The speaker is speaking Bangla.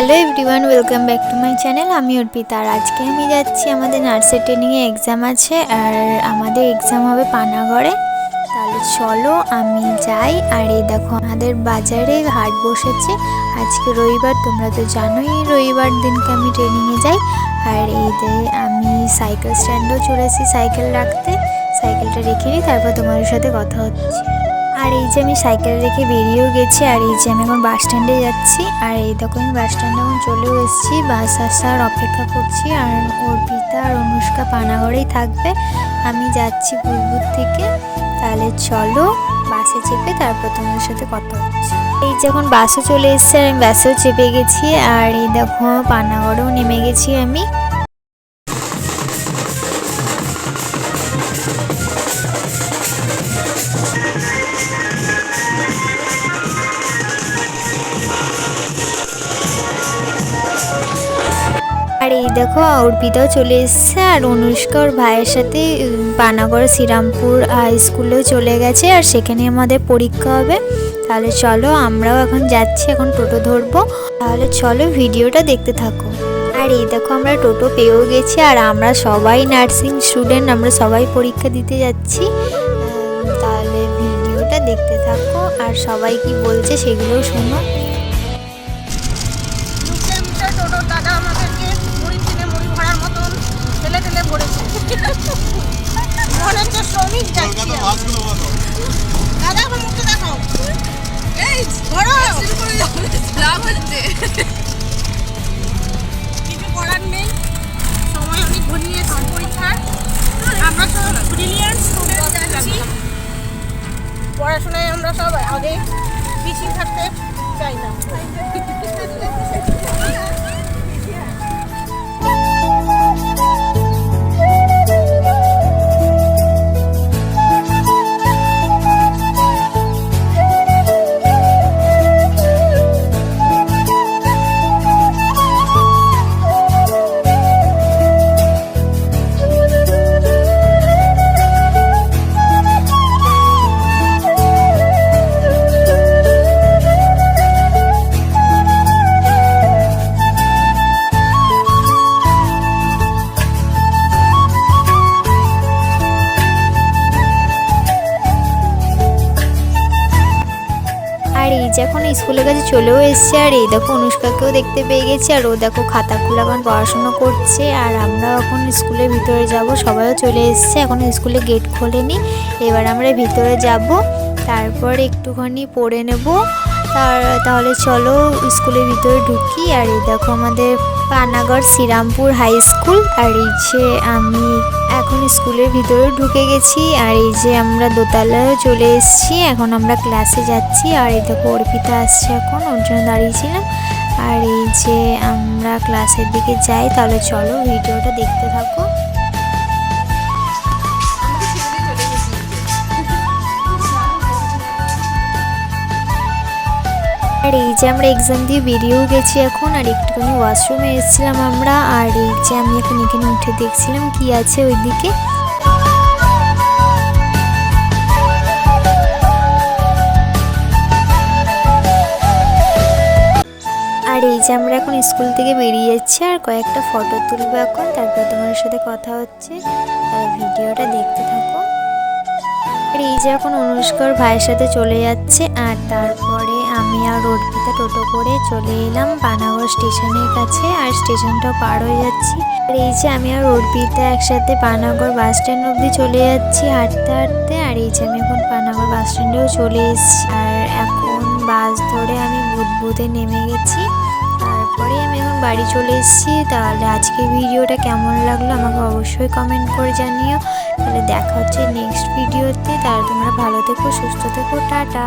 Hello everyone, welcome back to my channel. আমি অর্পিতা আর আজকে আমি যাচ্ছি, আমাদের নার্সের ট্রেনিংয়ে এক্সাম আছে আর আমাদের এক্সাম হবে পানাগড়ে। তাহলে চলো আমি যাই আর এই দেখো আমাদের বাজারে হাট বসেছে। আজকে রবিবার, তোমরা তো জানোই রবিবার দিনকে আমি ট্রেনিংয়ে যাই। আর এই আমি সাইকেল স্ট্যান্ডও চলেছি সাইকেল রাখতে। সাইকেলটা রেখে নিই, তারপর তোমাদের সাথে কথা হচ্ছে। আর এই যে আমি সাইকেল রেখে বেরিয়েও গেছি, আর এই যে আমি এখন বাস স্ট্যান্ডে যাচ্ছি, আর এই দেখো আমি বাস স্ট্যান্ডে এখন চলেও এসেছি। বাস আসার অপেক্ষা করছি, আর অর্পিতা আর অনুষ্কা পানাগড়েই থাকবে। আমি যাচ্ছি বুলবুর থেকে। তাহলে চলো বাসে চেপে তারপর তোমাদের সাথে কথা হচ্ছে। এই যখন বাসও চলে এসছে, আর আমি বাসেও চেপে গেছি, আর এই দেখো পানাগড়েও নেমে গেছি আমি। দেখো অর্পিতাও চলে এসছে আর অনুষ্কা ওর ভাইয়ের সাথে উম, পানাগড় শ্রীরামপুর হাই স্কুলেও চলে গেছে আর সেখানে আমাদের পরীক্ষা হবে। তাহলে চলো আমরাও এখন যাচ্ছি এখন টোটো ধরবো। তাহলে চলো ভিডিওটা দেখতে থাকো। আর এই দেখো আমরা টোটো পেয়েও গেছি আর আমরা সবাই নার্সিং স্টুডেন্ট আমরা সবাই পরীক্ষা দিতে যাচ্ছি। তাহলে ভিডিওটা দেখতে থাকো আর সবাই কি বলছে সেগুলোও শোনো। কিছু করার নেই। সময় অনেক ঘনিয়ে এসছে পরীক্ষার আমরা সব ব্রিলিয়ান্ট পড়াশোনায় আমরা সব আগে পিছিয়ে থাকতে চাই না। এখন স্কুলের কাছে চলেও এসছে আর এই দেখো অনুষ্কাকেও দেখতে পেয়ে গেছি আর ও দেখো খাতা খুলে এখন পড়াশুনো করছে আর আমরা এখন স্কুলের ভিতরে যাব, সবাইও চলে এসছে, এখন স্কুলে গেট খোলেনি। এবার আমরা ভিতরে যাব, তারপর একটুখানি পড়ে নেব। তার তাহলে চলো স্কুলের ভিতরে ঢুকি। আর এই দেখো আমাদের পানাগড় শ্রীরামপুর হাই স্কুল। আর এই যে আমি এখন স্কুলের ভিতরে ঢুকে গেছি। আর এই যে আমরা দোতলায়ও চলে এসেছি। এখন আমরা ক্লাসে যাচ্ছি। আর এই দেখো অর্পিতা আসছে এখন, ওর জন্য দাঁড়িয়েছিলাম। আর এই যে আমরা ক্লাসের দিকে যাই, তাহলে চলো ভিডিওটা দেখতে থাকো। আর এই যে আমরা এক্সাম দিয়ে বেরিয়েও গেছি এখন, আর একটুখানি ওয়াশরুমে এসেছিলাম আমরা, আর এই যে আমি এখন এখানে উঠে দেখছিলাম কি আছে ওইদিকে। আর এই যে আমরা এখন স্কুল থেকে বেরিয়ে যাচ্ছি, আর কয়েকটা ফটো তুলবো এখন, তারপর তোমার সাথে কথা হচ্ছে ভিডিওটা দেখতে থাকো। যে এখন অনুষ্কার ভাইয়ের সাথে চলে যাচ্ছে আর তারপরে আমি আর অর্পিতা টোটো করে চলে এলাম পানাগড় স্টেশনের কাছে আর স্টেশনটাও পার হয়ে যাচ্ছি। আর এই যে আমি আর অর্পিতা একসাথে পানাগড় বাস স্ট্যান্ড অবধি চলে যাচ্ছি হাঁটতে হাঁটতে। আর এই যে আমি এখন পানাগড় বাস স্ট্যান্ডেও চলে এসেছি। আর এখন বাস ধরে আমি বুধবুধে নেমে গেছি। তারপরে আমি এখন বাড়ি চলে এসেছি। তাহলে আজকে ভিডিওটা কেমন লাগল আমাকে অবশ্যই কমেন্ট করে জানিও। তাহলে দেখা হচ্ছে নেক্সট ভিডিওতে তাহলে তোমরা ভালো থেকো, সুস্থ থেকো, টাটা।